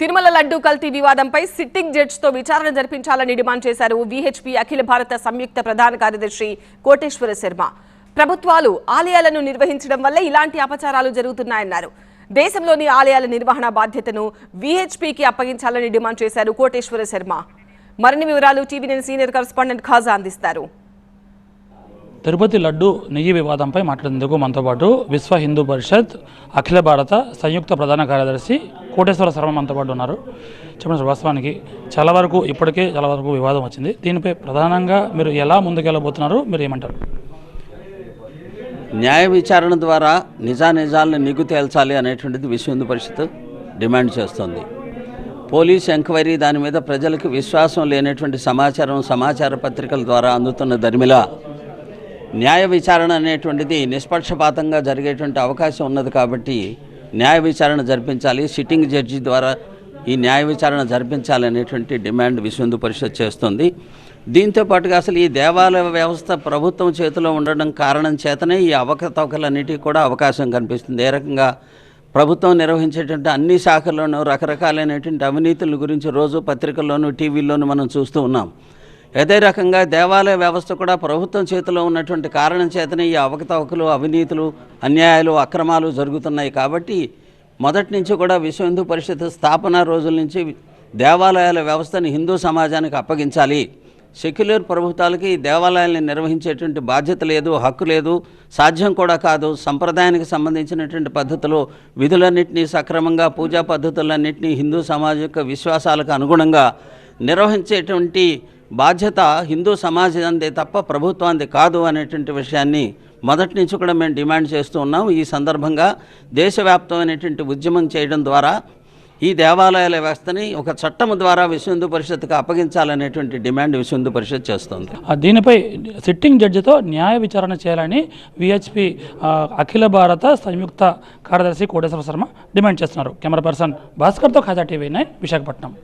తిరుమల లడ్డూ కల్తీ వివాదంపై సిట్టింగ్ జడ్జితో విచారణ జరిపించాలని డిమాండ్ చేశారు విహెచ్పి అఖిల భారత సంయుక్త ప్రధాన కార్యదర్శి కోటేశ్వర శర్మ. ప్రభుత్వాలు ఆలయాలను నిర్వహించడం వల్ల ఇలాంటి అపచారాలు జరుగుతున్నాయన్నారు. దేశంలోని ఆలయాల నిర్వహణ బాధ్యతను విహెచ్పికి అప్పగించాలని డిమాండ్ చేశారు కోటేశ్వర శర్మ. మరిన్ని వివరాలు TV nine senior correspondent Khaja అందిస్తారు. తిరుపతి లడ్డు నెయ్యి వివాదంపై మాట్లాడేందుకు మనతో పాటు విశ్వ హిందూ పరిషత్ అఖిల భారత సంయుక్త ప్రధాన కార్యదర్శి కోటేశ్వర శర్మ మనతో పాటు ఉన్నారు. చెప్పండి సార్ వాస్తవానికి చాలా వరకు ఇప్పటికే చాలా వరకు వివాదం వచ్చింది. దీనిపై ప్రధానంగా మీరు ఎలా ముందుకెళ్ళబోతున్నారు మీరు ఏమంటారు? న్యాయ విచారణ ద్వారా నిజానిజాలను నిగ్గు తేల్చాలి అనేటువంటిది విశ్వ హిందూ పరిషత్ డిమాండ్ చేస్తోంది. పోలీస్ ఎంక్వైరీ దాని మీద ప్రజలకు విశ్వాసం లేనటువంటి సమాచారం సమాచార పత్రికల ద్వారా అందుతున్న దరిమిలా న్యాయ విచారణ అనేటువంటిది నిష్పక్షపాతంగా జరిగేటువంటి అవకాశం ఉన్నది కాబట్టి న్యాయ విచారణ జరిపించాలి. సిట్టింగ్ జడ్జి ద్వారా ఈ న్యాయ విచారణ జరిపించాలనేటువంటి డిమాండ్ విశ్వందు పరిషత్ చేస్తుంది. దీంతో పాటుగా అసలు ఈ దేవాలయ వ్యవస్థ ప్రభుత్వం చేతిలో ఉండడం కారణం చేతనే ఈ అవకతవకలన్నిటికీ కూడా అవకాశం కనిపిస్తుంది. ఏ రకంగా ప్రభుత్వం నిర్వహించేటువంటి అన్ని శాఖల్లోనూ రకరకాలైనటువంటి అవినీతుల గురించి రోజు పత్రికల్లోనూ టీవీల్లోనూ మనం చూస్తూ ఉన్నాం. అదే రకంగా దేవాలయ వ్యవస్థ కూడా ప్రభుత్వం చేతిలో ఉన్నటువంటి కారణం చేతనే ఈ అవకతవకలు అవినీతులు అన్యాయాలు అక్రమాలు జరుగుతున్నాయి కాబట్టి మొదటి నుంచి కూడా విశ్వ హిందూ పరిషత్ స్థాపన రోజుల నుంచి దేవాలయాల వ్యవస్థని హిందూ సమాజానికి అప్పగించాలి. సెక్యులర్ ప్రభుత్వాలకి దేవాలయాల్ని నిర్వహించేటువంటి బాధ్యత లేదు హక్కు లేదు సాధ్యం కూడా కాదు. సంప్రదాయానికి సంబంధించినటువంటి పద్ధతులు విధులన్నింటినీ సక్రమంగా పూజా పద్ధతులన్నింటినీ హిందూ సమాజ యొక్క విశ్వాసాలకు అనుగుణంగా నిర్వహించేటువంటి బాధ్యత హిందూ సమాజాందే తప్ప ప్రభుత్వాంది కాదు అనేటువంటి విషయాన్ని మొదటి నుంచి కూడా మేము డిమాండ్ చేస్తూ ఉన్నాం ఈ సందర్భంగా దేశవ్యాప్తమైనటువంటి ఉద్యమం చేయడం ద్వారా ఈ దేవాలయాల వ్యవస్థని ఒక చట్టం ద్వారా విశ్వ పరిషత్కు అప్పగించాలనేటువంటి డిమాండ్ విశ్వ పరిషత్ చేస్తుంది. దీనిపై సిట్టింగ్ జడ్జితో న్యాయ విచారణ చేయాలని విహెచ్పి అఖిల భారత సంయుక్త కార్యదర్శి కోటేశ్వర శర్మ డిమాండ్ చేస్తున్నారు. కెమెరా పర్సన్ భాస్కర్తో ఖాజా టీవీ నైన్ విశాఖపట్నం.